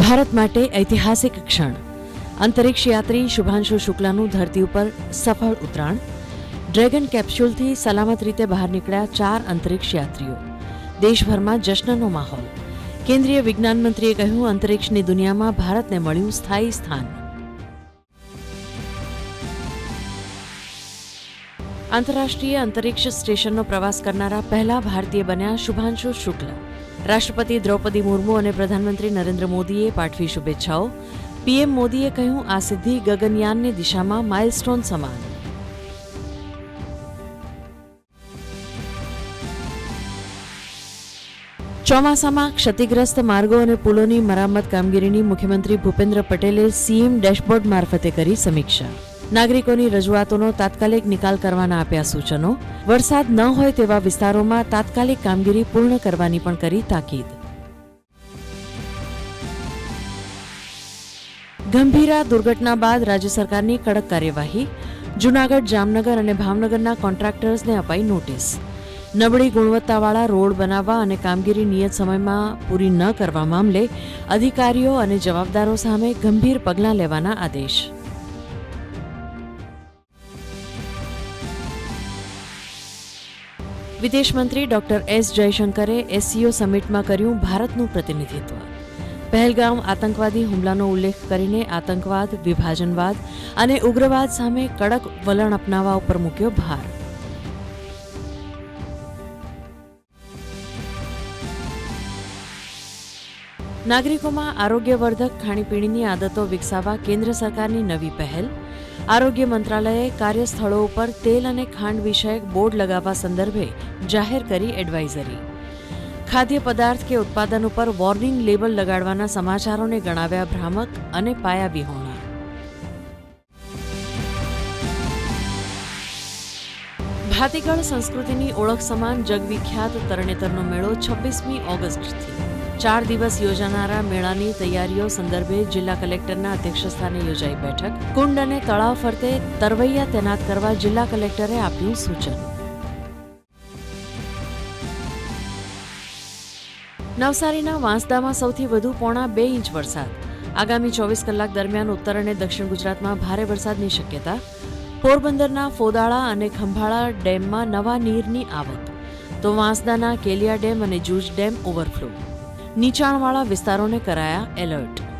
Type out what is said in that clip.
ભારત માટે ઐતિહાસિક ક્ષણ અંતરિક્ષ યાત્રી શુભાંશુ શુક્લાનું ધરતી ઉપર સફળ ઉતરાણ ડ્રેગન કેપ્સ્યુલથી સલામત રીતે બહાર નીકળ્યા ચાર અંતરિક્ષ યાત્રીઓ દેશભરમાં જશ્નનો માહોલ કેન્દ્રીય વિજ્ઞાન મંત્રીએ કહ્યું અંતરિક્ષની દુનિયામાં ભારતને મળ્યું સ્થાયી સ્થાન આંતરરાષ્ટ્રીય અંતરિક્ષ સ્ટેશનનો પ્રવાસ કરનારા પહેલા ભારતીય બન્યા શુભાંશુ શુક્લ રાષ્ટ્રપતિ દ્રૌપદી મુર્મુ અને પ્રધાનમંત્રી નરેન્દ્ર મોદીએ પાઠવી શુભેચ્છાઓ. પીએમ મોદીએ કહ્યું, આ સિદ્ધિ ગગનયાનની દિશામાં માઇલસ્ટોન સમાન. ચોમાસામાં ક્ષતિગ્રસ્ત માર્ગો અને પુલોની મરામત કામગીરીની મુખ્યમંત્રી ભૂપેન્દ્ર પટેલે સીએમ ડેશબોર્ડ મારફતે કરી સમીક્ષા. નાગરિકોની રજૂઆતોનો તાત્કાલિક નિકાલ કરવાના આપ્યા સૂચનો. વરસાદ ન હોય તેવા વિસ્તારોમાં તાત્કાલિક કામગીરી પૂર્ણ કરવાની પણ કરી તાકીદ. ગંભીરા દુર્ઘટના બાદ રાજ્ય સરકારની કડક કાર્યવાહી. જૂનાગઢ, જામનગર અને ભાવનગરના કોન્ટ્રાક્ટર્સને અપાઈ નોટિસ. નબળી ગુણવત્તાવાળા રોડ બનાવવા અને કામગીરી નિયત સમયમાં પૂરી ન કરવા મામલે અધિકારીઓ અને જવાબદારો સામે ગંભીર પગલાં લેવાના આદેશ. વિદેશ મંત્રી ડોક્ટર એસ જયશંકરે એસસીઓ સમિટમાં કર્યું ભારતનું પ્રતિનિધિત્વ. પહેલગામ આતંકવાદી હુમલાનો ઉલ્લેખ કરીને આતંકવાદ, વિભાજનવાદ અને ઉગ્રવાદ સામે કડક વલણ અપનાવવા ઉપર મૂક્યો ભાર. નાગરિકોમાં આરોગ્યવર્ધક ખાણીપીણીની આદતો વિકસાવવા કેન્દ્ર સરકારની નવી પહેલ. આરોગ્ય મંત્રાલયે કાર્યસ્થળો ઉપર તેલ અને ખાંડ વિષયક બોર્ડ લગાવવા સંદર્ભે જાહેર કરી એડવાઇઝરી. ખાદ્ય પદાર્થ કે ઉત્પાદન ઉપર વોર્નિંગ લેબલ લગાડવાના સમાચારોને ગણાવ્યા ભ્રામક અને પાયાવિહોણા ભાતીગળ સંસ્કૃતિની ઓળખ સમાન જગવિખ્યાત તરણેતરનો મેળો છવ્વીસમી ઓગસ્ટથી. ચાર દિવસ યોજાનારા મેળાની તૈયારીઓ સંદર્ભે જિલ્લા કલેક્ટરના અધ્યક્ષસ્થાને યોજાઈ બેઠક. કુંડ અને તળાવ ફરતે તરવૈયા તૈનાત કરવા જિલ્લા કલેક્ટરે આપ્યું સૂચન. નવસારીના વાંસદામાં સૌથી વધુ પોણા બે ઇંચ વરસાદ. આગામી ચોવીસ કલાક દરમિયાન ઉત્તર અને દક્ષિણ ગુજરાતમાં ભારે વરસાદની શક્યતા. પોરબંદરના ફોદાળા અને ખંભાળા ડેમમાં નવા નીરની આવક. તો વાંસદાના કેલિયા ડેમ અને જૂજ ડેમ ઓવરફ્લો. નીચાણવાળા વિસ્તારોને કરાયા એલર્ટ.